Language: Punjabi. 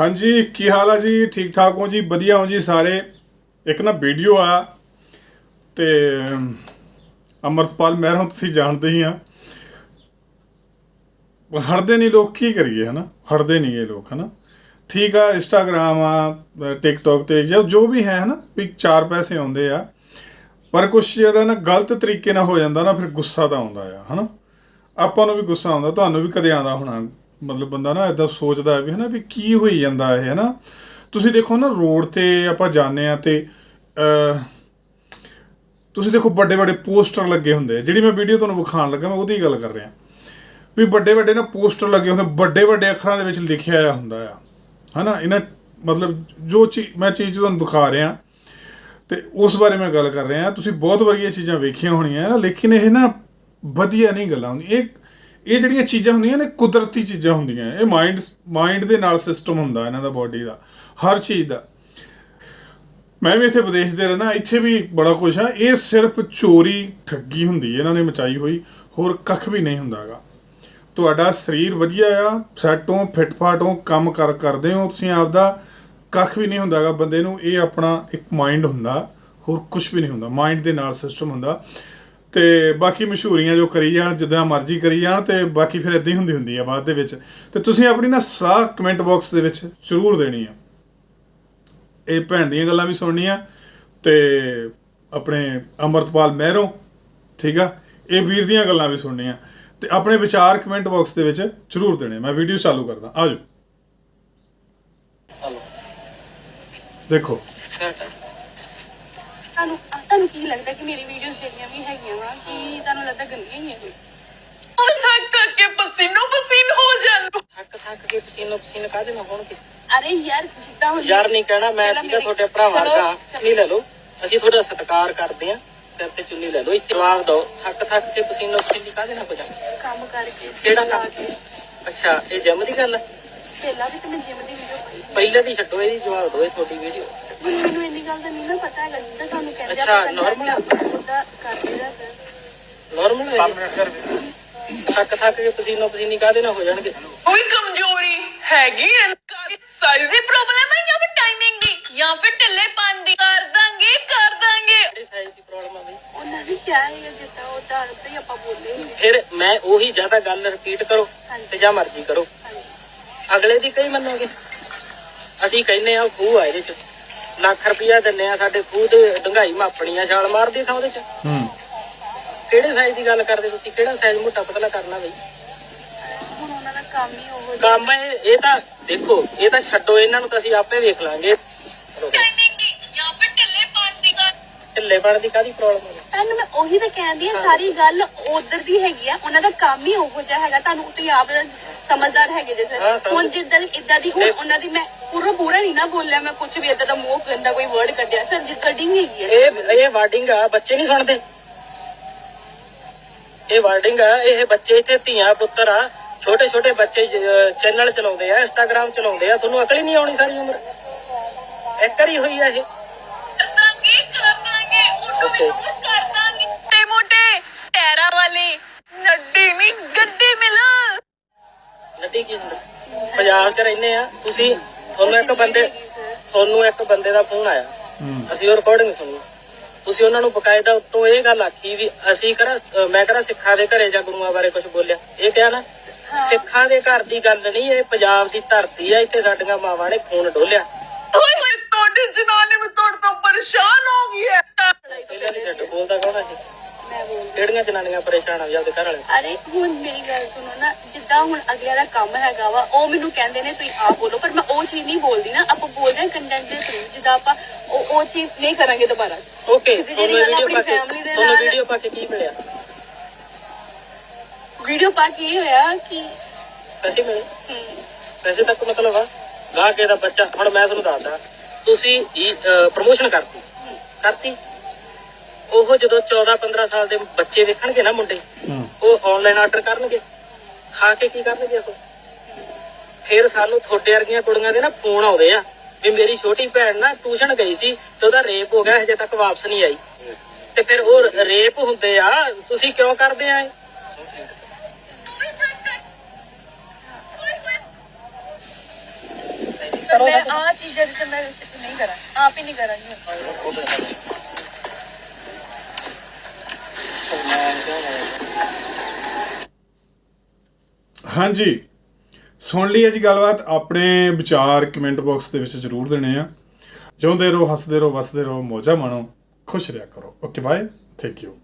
ਹਾਂਜੀ, ਕੀ ਹਾਲ ਆ ਜੀ? ਠੀਕ ਠਾਕ ਹੋ ਜੀ? ਵਧੀਆ ਹੋ ਜੀ ਸਾਰੇ? ਇੱਕ ਨਾ ਵੀਡੀਓ ਆ ਤੇ ਅਮਰਤਪਾਲ ਮਹਿਰੋਂ ਤੁਸੀਂ ਜਾਣਦੇ ਹੀ ਆ। ਹਟਦੇ ਨਹੀਂ ਲੋਕ, ਕੀ ਕਰੀਏ, ਹਨਾ? ਹਟਦੇ ਨਹੀਂ ਇਹ ਲੋਕ, ਹਨਾ? ਠੀਕ ਆ ਇੰਸਟਾਗ੍ਰਾਮ ਆ ਟਿਕਟੋਕ ਤੇ, ਜਾਂ ਜੋ ਵੀ ਹੈ, ਹਨਾ? ਵੀ ਚਾਰ ਪੈਸੇ ਆਉਂਦੇ ਆ। ਪਰ ਕੁਛ ਜਿਹੜਾ ਨਾ ਗਲਤ ਤਰੀਕੇ ਨਾਲ ਹੋ ਜਾਂਦਾ ਨਾ, ਫਿਰ ਗੁੱਸਾ ਤਾਂ ਆਉਂਦਾ ਆ, ਹਨਾ? ਆਪਾਂ ਨੂੰ ਵੀ ਗੁੱਸਾ ਆਉਂਦਾ, ਤੁਹਾਨੂੰ ਵੀ ਕਦੇ ਆਉਂਦਾ ਹੋਣਾ। ਮਤਲਬ ਬੰਦਾ ਨਾ ਇਦਾਂ ਸੋਚਦਾ ਹੈ ਵੀ ਹਨਾ ਵੀ ਕੀ ਹੋਈ ਜਾਂਦਾ ਇਹ, ਹਨਾ? ਤੁਸੀਂ ਦੇਖੋ ਨਾ ਰੋਡ ਤੇ ਆਪਾਂ ਜਾਂਦੇ ਆ ਤੇ ਤੁਸੀਂ ਦੇਖੋ ਵੱਡੇ ਵੱਡੇ ਪੋਸਟਰ ਲੱਗੇ ਹੁੰਦੇ ਜਿਹੜੀ ਮੈਂ ਵੀਡੀਓ ਤੁਹਾਨੂੰ ਵਿਖਾਉਣ ਲੱਗਾ, ਮੈਂ ਉਹਦੀ ਗੱਲ ਕਰ ਰਿਹਾ। ਵੀ ਵੱਡੇ ਵੱਡੇ ਨਾ ਪੋਸਟਰ ਲੱਗੇ ਹੁੰਦੇ ਵੱਡੇ ਵੱਡੇ ਅੱਖਰਾਂ ਦੇ ਵਿੱਚ ਲਿਖਿਆ ਆ ਹੁੰਦਾ ਆ। ਹਨਾ? ਇਹਨਾਂ ਮਤਲਬ ਜੋ ਚੀਜ਼ ਮੈਂ ਚੀਜ਼ ਤੁਹਾਨੂੰ ਦਿਖਾ ਰਿਹਾ। ਤੇ ਉਸ ਬਾਰੇ ਮੈਂ ਗੱਲ ਕਰ ਰਿਹਾ। ਤੁਸੀਂ ਬਹੁਤ ਵਾਰੀ ਇਹ ਚੀਜ਼ਾਂ ਵੇਖੀਆਂ ਹੋਣੀਆਂ ਨਾ ਲੇਕਿਨ ਇਹ ਨਾ ਵਧੀਆ ਨਹੀਂ ਗੱਲਾਂ ਹੁੰਦੀਆਂ। ਇਹ ਇਹ ਜਿਹੜੀਆਂ ਚੀਜ਼ਾਂ ਹੁੰਦੀਆਂ ਨੇ, ਕੁਦਰਤੀ ਚੀਜ਼ਾਂ ਹੁੰਦੀਆਂ। ਇਹ ਮਾਈਂਡ ਮਾਈਂਡ ਦੇ ਨਾਲ ਸਿਸਟਮ ਹੁੰਦਾ ਇਹਨਾਂ ਦਾ ਬਾਡੀ ਦਾ, ਹਰ ਚੀਜ਼ ਦਾ। ਮੈਂ ਵੀ ਇੱਥੇ ਵਿਦੇਸ਼ ਦੇ ਰਹਿਣਾ ਇੱਥੇ ਵੀ ਬੜਾ ਕੁਝ ਆ। ਇਹ ਸਿਰਫ ਚੋਰੀ, ਠੱਗੀ ਹੁੰਦੀ ਹੈ, ਇਹਨਾਂ ਨੇ ਮਚਾਈ ਹੋਈ। ਹੋਰ ਕੱਖ ਵੀ ਨਹੀਂ ਹੁੰਦਾਗਾ ਤੁਹਾਡਾ ਸਰੀਰ ਵਧੀਆ ਆ, ਸੈੱਟ ਹੋ ਫਿੱਟ ਫਾਟ ਹੋ ਕੰਮ ਕਰ ਕਰਦੇ ਹੋ ਤੁਸੀਂ ਆਪਦਾ, ਕੱਖ ਵੀ ਨਹੀਂ ਹੁੰਦਾਗਾ ਬੰਦੇ ਨੂੰ। ਇਹ ਆਪਣਾ ਇੱਕ ਮਾਈਂਡ ਹੁੰਦਾ, ਹੋਰ ਕੁਝ ਵੀ ਨਹੀਂ ਹੁੰਦਾ। ਮਾਈਂਡ ਦੇ ਨਾਲ ਸਿਸਟਮ ਹੁੰਦਾ। ਤੇ ਬਾਕੀ ਮਸ਼ਹੂਰੀਆਂ ਜੋ ਕਰੀ ਜਾਣ, ਜਿੱਦਾਂ ਮਰਜ਼ੀ ਕਰੀ ਜਾਣ ਤੇ ਬਾਕੀ ਫਿਰ ਇਦਾਂ ਹੀ ਹੁੰਦੀ ਹੁੰਦੀ ਆ ਬਾਅਦ ਦੇ ਵਿੱਚ। ਤੇ ਤੁਸੀਂ ਆਪਣੀ ਨਾ ਸਲਾਹ ਕਮੈਂਟ ਬਾਕਸ ਦੇ ਵਿੱਚ ਜ਼ਰੂਰ ਦੇਣੀ ਆ। ਇਹ ਭੈਣ ਦੀਆਂ ਗੱਲਾਂ ਵੀ ਸੁਣਨੀਆਂ ਤੇ ਆਪਣੇ ਅਮਰਤਪਾਲ ਮਹਿਰੋਂ, ਠੀਕ ਆ? ਇਹ ਵੀਰ ਦੀਆਂ ਗੱਲਾਂ ਵੀ ਸੁਣਨੀਆਂ। ਤੇ ਆਪਣੇ ਵਿਚਾਰ ਕਮੈਂਟ ਬਾਕਸ ਦੇ ਵਿੱਚ ਜ਼ਰੂਰ ਦੇਣੇ ਮੈਂ ਵੀਡੀਓ ਚਾਲੂ ਕਰਦਾ। ਆਜੋ ਹਲੋ ਦੇਖੋ। ਤੁਹਾਨੂੰ ਤੁਹਾਨੂੰ ਕੀ ਲੱਗਦਾ ਕਿ ਮੇਰੀ ਵੀਡੀਓਜ਼ ਜਿਹੜੀਆਂ ਵੀ ਹੈਗੀਆਂ ਵਾ ਕਿ ਤੁਹਾਨੂੰ ਲੱਗਦਾ ਗੰਦੀਆਂ ਹੀ ਆ ਕੋਈ ਥੱਕ ਥੱਕ ਕੇ ਪਸੀਨੋ ਪਸੀਨ ਹੋ ਜਾਂਦਾ ਥੱਕ ਥੱਕ ਕੇ ਪਸੀਨੋ ਪਸੀਨ ਕਾਹਦੇ ਨਾਲ ਹੋਣਗੇ? ਅਰੇ ਯਾਰ ਜਿੱਦਾਂ ਹੁਣ ਯਾਰ ਨਹੀਂ ਕਹਿਣਾ ਮੈਂ ਪਹਿਲਾਂ ਸੀਗਾ ਮੇਰੀ- ਤੁਹਾਡੇ ਭਰਾ ਚਲੋ, ਵਰਗਾ। ਚਲੋ। ਨਹੀਂ ਲੈ ਲਓ। ਅਸੀਂ ਤੁਹਾਡਾ ਸਤਿਕਾਰ ਕਰਦੇ ਆ ਸਿਰ ਤੇ ਚੁੰਨੀ ਲੈ ਲਓ। ਇੱਥੇ ਜਵਾਬ ਦਿਓ। ਥੱਕ ਥੱਕ ਕੇ ਪਸੀਨੋ ਪਸੀਨ ਕਾਹਦੇ ਨਾਲ ਹੋ ਜਾਂਦੇ ਕੰਮ ਕਰਕੇ ਕਿਹੜਾ ਲਾ ਕੰਮ? ਕੇ। ਅੱਛਾ ਇਹ ਜਿਮ ਦੀ ਗੱਲ ਹੈ ਪਹਿਲਾਂ ਵੀ ਤੇ ਮੈਂ ਜਿਮ ਦੀ ਵੀਡੀਓ ਪਾਈ ਪਹਿਲੇ ਦੀ ਛੱਡੋ ਇਹਦੀ ਜਵਾਬ ਦਿਓ ਇਹ ਤੁਹਾਡੀ ਵੀਡੀਓ ਹੁਣ ਮੈਨੂੰ ਇੰਨੀ ਗੱਲ ਦਾ ਨਹੀਂ ਨਾ ਪਤਾ ਹੈਗਾ ਜਿੱਦਾਂ ਸਾਨੂੰ ਕਹਿੰਦੇ ਅੱਛਾ, normal ਉਹਦਾ ਕਰਦੇ ਦਾ ਸਰ। ਨਾਰਮਲ ਹੈ ਥੱਕ ਥੱਕ ਕੇ ਪਸੀਨੋ ਪਸੀਨੀ ਕਾਹਦੇ ਨਾਲ ਹੋ ਜਾਣਗੇ? ਕੋਈ ਕਮਜ਼ੋਰੀ ਹੈਗੀ ਸਾਈਜ਼ ਦੀ ਪ੍ਰੋਬਲਮ ਹੈ ਜਾਂ ਫਿਰ ਟਾਈਮਿੰਗ ਦੀ? ਜਾਂ ਫਿਰ ਢਿੱਲੇ ਦੀ? ਕਰ ਦਾਂਗੇ ਕਰ ਦਾਂਗੇ। ਕਿਹੜੀ ਸਾਈਜ਼ ਦੀ ਪ੍ਰੋਬਲਮ ਆ ਬਈ? ਉਹਨਾਂ ਨੇ ਕਿਹਾ ਹੈਗਾ ਜਿੱਦਾਂ ਉਹਦਾ ਉੱਦਾਂ ਹੀ ਆਪਾਂ ਬੋਲੇ ਹੀ ਫਿਰ ਮੈਂ ਉਹੀ ਜ਼ਿਆਦਾ ਗੱਲ ਰਿਪੀਟ ਕਰੋ ਤੇ ਜਾਂ ਮਰਜ਼ੀ ਕਰੋ। ਅਗਲੇ ਦੀ ਕਈ ਮੰਨੋਗੇ? ਅਸੀਂ ਕਹਿੰਨੇ ਆ ਖੂਹ ਆ ਇਹਦੇ ਚ। ਲੱਖ ਰੁਪਇਆ ਦਿੰਨੇ ਆ ਸਾਡੇ ਖੂਹ ਤੇ ਡੰਗਾਈ ਮਾਪਣੀ ਆ ਛਾਲ ਮਾਰਦੀ ਥਾਂ ਉਹਦੇ ਚ। ਹੂੰ। ਕਿਹੜੇ ਸਾਈਜ਼ ਦੀ ਗੱਲ ਕਰਦੇ ਤੁਸੀਂ? ਕਿਹੜਾ ਸਾਈਜ਼ ਮੋਟਾ ਪਤਲਾ ਕਰਨਾ ਬਈ? ਹੁਣ ਉਹਨਾਂ ਦਾ ਕੰਮ ਹੀ ਉਹ ਕੰਮ ਇਹ ਇਹ ਤਾਂ ਦੇਖੋ ਇਹ ਤਾਂ ਛੱਡੋ ਇਹਨਾਂ ਨੂੰ ਤਾਂ ਅਸੀਂ ਆਪੇ ਵੇਖ ਲਾਂਗੇ। ਟਾਈਮਿੰਗ ਦੀ ਜਾਂ। ਫਿਰ ਢਿੱਲੇ ਦੀ ਕਰ ਢਿੱਲੇ ਪਣ ਦੀ ਕਾਦੀ ਪ੍ਰੋਬਲਮ ਹੈ ਤੁਹਾਨੂੰ ਮੈਂ ਉਹੀ ਤਾਂ ਕਹਿੰਦੀ ਆ ਸਾਰੀ ਗੱਲ ਉਧਰ ਦੀ ਹੈਗੀ ਆ ਉਹਨਾਂ ਦਾ ਕੰਮ ਹੀ ਉਹੋ ਜਿਹਾ ਹੈਗਾ। ਤੁਹਾਨੂੰ ਤੁਸੀਂ ਆਪ ਸਮਝਦਾਰ ਹੈਗੇ ਜੇ ਹਾਂ, ਸਰ ਸਮਝ- ਹੁਣ ਜਿੱਦਾਂ ਇਦਾਂ ਦੀ ਹੁਣ ਉਹਨਾਂ ਦੀ ਮੈਂ ਪੂਰਾ ਪੂਰਾ ਨਹੀਂ ਨਾ ਬੋਲਿਆ ਮੈਂ ਕੁਝ ਵੀ ਇਦਾਂ ਦਾ ਮੂੰਹ ਗੰਦਾ ਕੋਈ ਵਰਡ ਕੱਢਿਆ। ਸਰ ਜਿ ਕਟਿੰਗ ਹੈਗੀ ਆ। ਇਹ ਇਹ ਵਾਰਡਿੰਗ ਆ ਬੱਚੇ ਨਹੀਂ ਸੁਣਦੇ। ਇਹ ਵਾਰਡਿੰਗ ਆ ਇਹ ਬੱਚੇ ਇੱਥੇ ਧੀਆਂ ਪੁੱਤਰ ਆ। ਛੋਟੇ ਛੋਟੇ ਬੱਚੇ ਚੈਨਲ ਚਲਾਉਂਦੇ ਆ ਇੰਸਟਾਗ੍ਰam ਚਲਾਉਂਦੇ ਆ। ਤੁਹਾਨੂੰ ਅਕਲ ਹੀ ਨਹੀਂ ਆਉਣੀ ਸਾਰੀ ਉਮਰ। ਇੱਕ ਵਾਰੀ ਹੋਈ ਆ ਇਹ। ਕਰ ਦਾਂਗੇ ਕਰ ਦਾਂਗੇ ਉਹਨੂੰ ਵੀ ਹੋਰ ਕਰ ਦਾਂਗੇ ਤੇ ਮੋਟੇ ਟੈਰਾ ਵਾਲੀ ਨੱਡੀ ਨਹੀਂ ਗੱਡੀ ਮਿਲ। ਨਦੀ ਕੀ ਹੁੰਦਾ? ਪੰਜਾਬ 'ਚ ਰਹਿੰਦੇ ਆ। ਤੁਸੀਂ ਤੁਹਾਨੂੰ ਇੱਕ ਬੰਦੇ ਤੁਹਾਨੂੰ ਇੱਕ ਬੰਦੇ ਦਾ ਫੋਨ ਆਇਆ। ਅਸੀਂ ਉਹ ਰਿਕਾਰਡਿੰਗ ਸੁਣੀ ਤੁਸੀਂ ਉਹਨਾਂ ਨੂੰ ਬਕਾਇਦਾ ਉੱਤੋਂ ਇਹ ਗੱਲ ਆਖੀ ਵੀ ਅਸੀਂ ਕਰਾ ਮੈਂ ਕਰਾ ਸਿੱਖਾਂ ਦੇ ਘਰੇ ਜਾਂ ਗੁਰੂਆਂ ਬਾਰੇ ਕੁਝ ਬੋਲਿਆ। ਇਹ ਕਿਹਾ ਨਾ ਸਿੱਖਾਂ ਦੇ ਘਰ ਦੀ ਗੱਲ ਨਹੀਂ ਇਹ ਪੰਜਾਬ ਦੀ ਧਰਤੀ ਆ ਇੱਥੇ ਸਾਡੀਆਂ ਮਾਵਾਂ ਨੇ ਖੂਨ ਡੋਲਿਆ। ਓਏ ਹੋਏ ਤੁਹਾਡੀ ਜਨਾਨੀ ਵੀ ਤੁਹਾਡੇ ਤੋਂ ਪਰੇਸ਼ਾਨ ਹੋ ਗਈ ਹੈ। ਪਹਿਲਾਂ ਨਹੀਂ ਛੱਡ ਬੋਲਦਾ ਕੌਣ ਮੈਂ ਬੋਲ ਕਿਹੜੀਆਂ ਜਨਾਨੀਆਂ ਪਰੇਸ਼ਾਨ ਆ ਆਪਦੇ ਘਰ ਵਾਲੇ? ਅਰੇ ਹੁਣ ਮੇਰੀ ਗੱਲ ਸੁਣੋ ਨਾ ਜਿੱਦਾਂ ਹੁਣ ਅਗਲਿਆਂ ਦਾ ਕੰਮ ਹੈਗਾ ਵਾ ਉਹ ਮੈਨੂੰ ਕਹਿੰਦੇ ਨੇ ਤੁਸੀਂ ਆਪ ਬੋਲੋ ਪਰ ਮੈਂ ਉਹ ਚੀਜ਼ ਨਹੀਂ ਬੋਲਦੀ ਨਾ ਆਪਾਂ ਬੋਲਦੇ ਹਾਂ ਕੰਟੈਂਟ ਦੇ ਥਰੂ ਜਿੱਦਾਂ ਆਪਾਂ ਉਹ ਉਹ ਚੀਜ਼ ਨਹੀਂ ਕਰਾਂਗੇ ਦੁਬਾਰਾ। ਓਕੇ ਸਿੱਧੀ ਜਿਹੀ ਤੁਹਾਨੂੰ ਗੱਲ ਵੀਡੀਓ ਪਾ ਕੇ family ਦੇ ਤੁਹਾਨੂੰ ਨਾਲ- ਵੀਡੀਓ ਪਾ ਕੇ ਕੀ ਮਿਲਿਆ? ਵੀਡੀਓ ਪਾ ਕੇ ਇਹ ਹੋਇਆ ਕਿ ਪੈਸੇ ਮਿਲੇ? ਹਮ, ਪੈਸੇ ਤੱਕ ਮਤਲਬ ਆ? ਗਾਹ ਕੇ ਦਾ ਬੱਚਾ ਹੁਣ ਮੈਂ ਤੁਹਾਨੂੰ ਦੱਸਦਾ ਤੁਸੀਂ ਪ੍ਰੋਮੋਸ਼ਨ ਕਰਤੀ। ਕਰਤੀ? ਉਹ ਜਦੋਂ 14 15 ਸਾਲ ਦੇ ਬੱਚੇ ਵੇਖਣਗੇ ਨਾ ਮੁੰਡੇ ਉਹ ਆਨਲਾਈਨ ਆਰਡਰ ਕਰਨਗੇ। ਖਾ ਕੇ ਕੀ ਕਰਨਗੇ ਉਹ ਫਿਰ ਸਾਨੂੰ ਥੋੜੇ ਵਰਗੀਆਂ ਕੁੜੀਆਂ ਦੇ ਨਾ ਫੋਨ ਆਉਂਦੇ ਆ ਵੀ ਮੇਰੀ ਛੋਟੀ ਭੈਣ ਨਾ ਟਿਊਸ਼ਨ ਗਈ ਸੀ ਤੇ ਉਹਦਾ ਰੇਪ ਹੋ ਗਿਆ ਹਜੇ ਤੱਕ ਵਾਪਸ ਨਹੀਂ ਆਈ। ਤੇ ਫਿਰ ਉਹ ਰੇਪ ਹੁੰਦੇ ਆ ਤੁਸੀਂ ਕਿਉਂ ਕਰਦੇ ਆ ਮੈਂ ਆ ਚੀਜ਼ਾਂ ਤੇ ਮੈਂ ਨਹੀਂ ਕਰਾਂ ਆਪ ਹੀ ਨਹੀਂ ਕਰਾਂਗੀ। ਹਾਂਜੀ। ਸੁਣ ਲਈ ਹੈ ਜੀ ਗੱਲਬਾਤ, ਆਪਣੇ ਵਿਚਾਰ ਕਮੈਂਟ ਬਾਕਸ ਦੇ ਵਿੱਚ ਜ਼ਰੂਰ ਦੇਣੇ ਆ। ਜਿਉਂਦੇ ਰਹੋ, ਹੱਸਦੇ ਰਹੋ, ਵਸਦੇ ਰਹੋ, ਮੌਜਾਂ ਮਾਣੋ, ਖੁਸ਼ ਰਿਹਾ ਕਰੋ। Okay, bye. Thank you